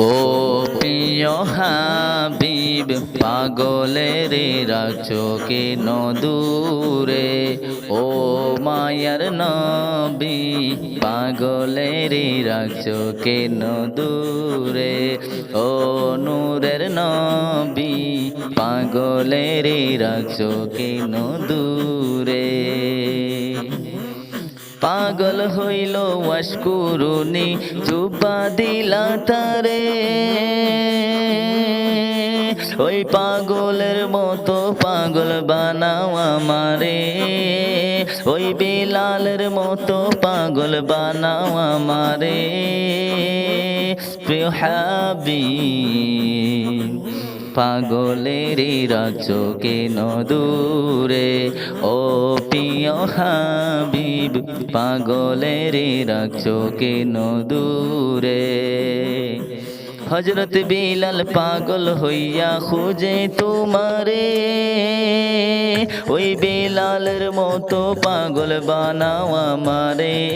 ও প্রিয় হাবিব, পাগলের রাখছো কেন দূরে ও মায়ার নবী, পাগলের রাখছো কেন দূরে ও নূরের নবী, পাগলের রাখছো কেন দূরে পাগল হইল ওয়াশকুরুনি চুপা দিলা তারে। ওই পাগলের মতো পাগল বানাও আমারে। ওই বিলালের মতো পাগল বানাও আমারে। প্রিয় হাবিব পাগলের রচকে কেন দূরে? ও প্রিয় হাবিব পাগলের রচকে কেন দূরে? হজরত বিলাল পাগল হইয়া খুঁজে তোমারে। ওই বিলালের মতো পাগল বানাও আমারে।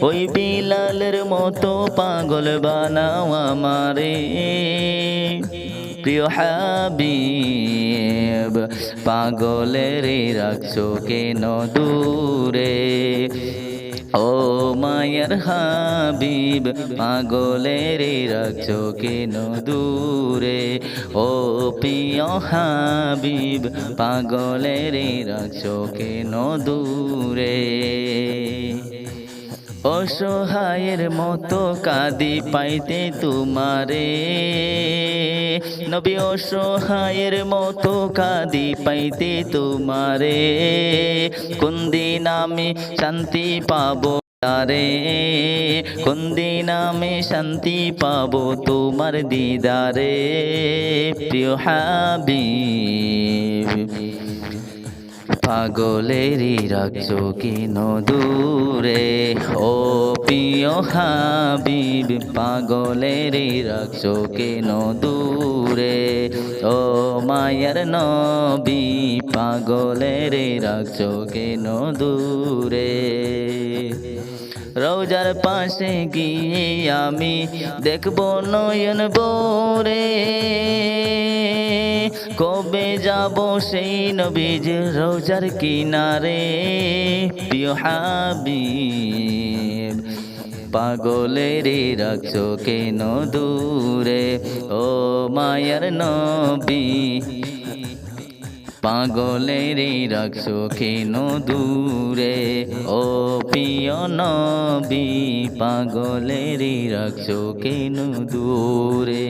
ওই বিলালের মতো পাগল বানাও আমারে। প্রিয় হাবিব, পাগলের রাখছো কেন দূরে। ও মায়ার হাবিব পাগলের রাখছো কেন দূরে ও প্রিয় হাবিব পাগলের রাখছো কেন দূরে অসহায়ের মতো কাদি পাইতে তোমারে। নবী অসহায়ের মতো কাদি পাইতে তোমারে। কোন দিন আমি শান্তি পাবো তারে? কোন দিন আমি শান্তি পাবো তোমার দিদারে? প্রিয় হাবিব। পাগলেরই রাখছ কেন দূরে ও প্রিয় হাবিব, পাগলেরই রাখছ কেন দূরে ও মায়ার নবী, পাগলেরই রাখছ কেন দূরে রোজার পাশে গিয়ে আমি দেখব নয়ন বোরে কবে যাব সেই নবীজ রোজার কিনারে? প্রিয় হাবিব, পাগলের রাখছো কেন দূরে ও মায়ার নবী পাগলের রাখছো কেন দূরে ও প্রিয় নবী পাগলের রাখছো কেন দূরে